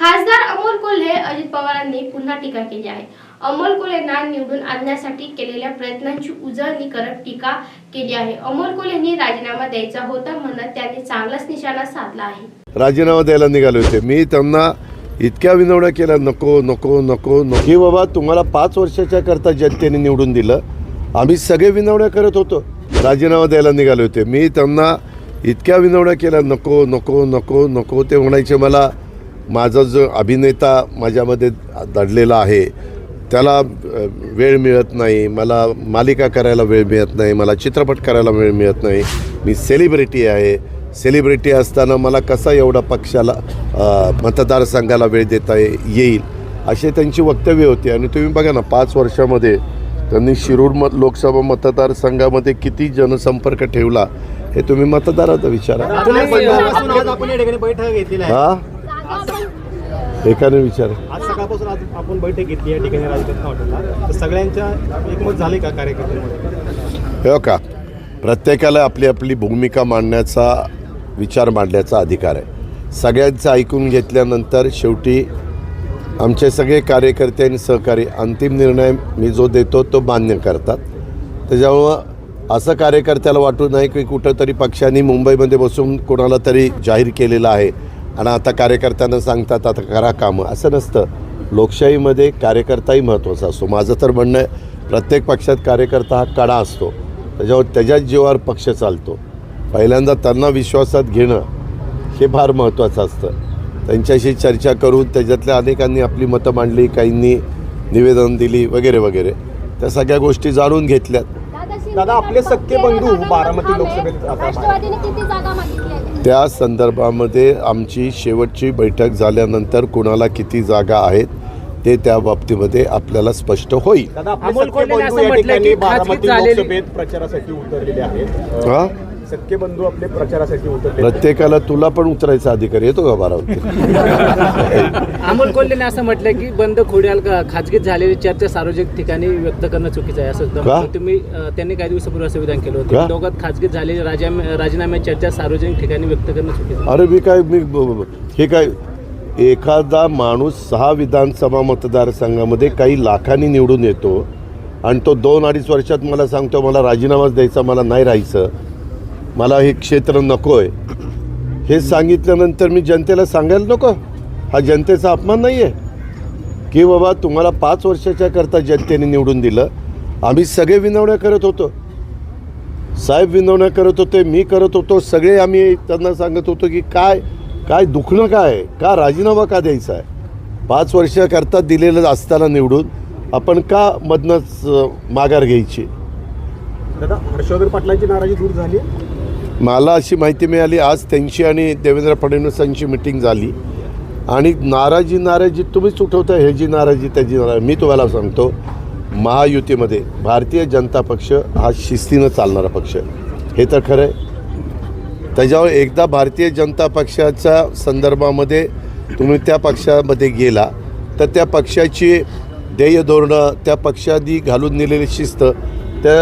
खासदार अमोल कोल्हे अजित पवारांनी पुन्हा टीका केली आहे. अमोल कोल्हेंना निवडून आणण्यासाठी केलेल्या प्रयत्नांची उजळणी करत टीका केली आहे. अमोल कोल्हेंनी राजीनामा द्यायचा होता म्हणत त्यांनी चांगलाच निशाणा साधला आहे. राजीनामा द्यायला निघाले होते. मी त्यांना इतक्या विनवण्या केल्या नको नको नको नको. की बाबा तुम्हाला पाच वर्षाच्या करता जनतेने निवडून दिलं. आम्ही सगळे विनवण्या करत होतो. राजीनामा द्यायला निघाले होते. मी त्यांना इतक्या विनवण्या केल्या नको नको नको नको ते म्हणायचे मला माझा जो अभिनेता माझ्यामध्ये दडलेला आहे त्याला वेळ मिळत नाही मला मालिका करायला वेळ मिळत नाही मला चित्रपट करायला वेळ मिळत नाही मी सेलिब्रिटी आहे. सेलिब्रिटी असताना मला कसा एवढा पक्षाला मतदारसंघाला वेळ देता ये- येईल असे त्यांची वक्तव्य होती. आणि तुम्ही बघा ना पाच वर्षामध्ये त्यांनी शिरूर मत लोकसभा मतदारसंघामध्ये किती जनसंपर्क ठेवला हे तुम्ही मतदाराचा विचारा. आपल्या बंधुपासून आज आपण या ठिकाणी बैठक घेतलेली आहे हा एकाने विचारा. आज सकाळपासून आज आपण बैठक घेतली या ठिकाणी राजरत्न हॉटेलला. तर सगळ्यांच्या एकमत झाले का कार्यकर्त्यांमध्ये? हो का? प्रत्येकाला आपली आपली भूमिका मांडण्याचा विचार मांडण्याचा अधिकार आहे. सगळ्यांचं ऐकून घेतल्यानंतर शेवटी आमचे सगळे कार्यकर्ते आणि सहकारी अंतिम निर्णय मी जो देतो तो मान्य करतात. त्याच्यामुळं असं कार्यकर्त्याला वाटू नाही की कुठंतरी पक्षांनी मुंबईमध्ये बसून कोणाला तरी जाहीर केलेलं आहे. आणि आता कार्यकर्त्यांना सांगतात आता करा कामं. असं नसतं. लोकशाहीमध्ये कार्यकर्ताही महत्त्वाचा असतो. माझं तर म्हणणं आहे प्रत्येक पक्षात कार्यकर्ता हा कडा असतो. त्याच्यावर त्याच्याच जीवावर पक्ष चालतो. पहिल्यांदा त्यांना विश्वासात घेणं हे फार महत्त्वाचं असतं. त्यांच्याशी चर्चा करून त्याच्यातल्या अनेकांनी आपली मतं मांडली काहींनी निवेदन दिली वगैरे वगैरे. त्या सगळ्या गोष्टी जाणून घेतल्यात. दादा, आपले सख्खे बंधू बारामती लोकसभेत आता राष्ट्रवादीने किती जागा मागितल्या आहेत? त्या संदर्भामध्ये आमची शेवटची बैठक झाल्यानंतर कुणाला किती जागा आहेत ते त्या बाबतीमध्ये आपल्याला स्पष्ट होईल. दादा आपले अमोल सख्खे कोल्हेने बंधू असं या म्हटलंय ठिकाणी की खाजगी बारामती झालेली- लोकसभेत प्रचारासाठी उतरलेले आहेत. हां? सख्खे बंधू आपले प्रचारासाठी उतरले प्रत्येकाला तुला पण उतरायचा अधिकार येतो का बारावती अमोल कोल्हेने असं म्हटलं की बंद खोड्याल का खाजगीत झालेली चर्चा सार्वजनिक ठिकाणी व्यक्त करणं चुकीचं आहे असं? तुम्ही त्यांनी काही दिवसापूर्वी असं विधान केलं? होतं दोघात खाजगीत झालेली राजा- राजीनाम्याची चर्चा सार्वजनिक ठिकाणी व्यक्त करणं चुकीचं आहे. अरे मी काय मी हे काय एखादा माणूस सहा विधानसभा मतदारसंघामध्ये काही लाखांनी निवडून येतो आणि तो दोन अडीच वर्षात मला सांगतो मला राजीनामाच द्यायचा मला नाही राहायचं मला हे क्षेत्र नको आहे हे सांगितल्यानंतर मी जनतेला सांगायला नको. हा जनतेचा अपमान नाही आहे की बाबा तुम्हाला पाच वर्षाच्या करता जनतेने निवडून दिलं. आम्ही सगळे विनवण्या करत होतो. साहेब विनवण्या करत होते मी करत होतो. सगळे आम्ही त्यांना सांगत होतो की काय काय दुखणं काय आहे? का राजीनामा का द्यायचा आहे? पाच वर्षाकरता दिलेलं असताना निवडून आपण का मधनंच माघार घ्यायची? दादा हर्षवर्धन पाटलांची नाराजी दूर झाली मला अशी माहिती मिळाली आज त्यांची आणि देवेंद्र फडणवीसांची मिटिंग झाली. आणि नाराजी नाराजी तुम्हीच उठवता ह्याची नाराजी त्याची नाराजी. मी तुम्हाला सांगतो महायुतीमध्ये भारतीय जनता पक्ष हा शिस्तीनं चालणारा पक्ष. हे तर खरं आहे. त्याच्यावर एकदा भारतीय जनता पक्षाच्या संदर्भामध्ये तुम्ही त्या पक्षामध्ये गेला तर त्या पक्षाची ध्येय धोरणं त्या पक्षादी घालून दिलेली शिस्त त्या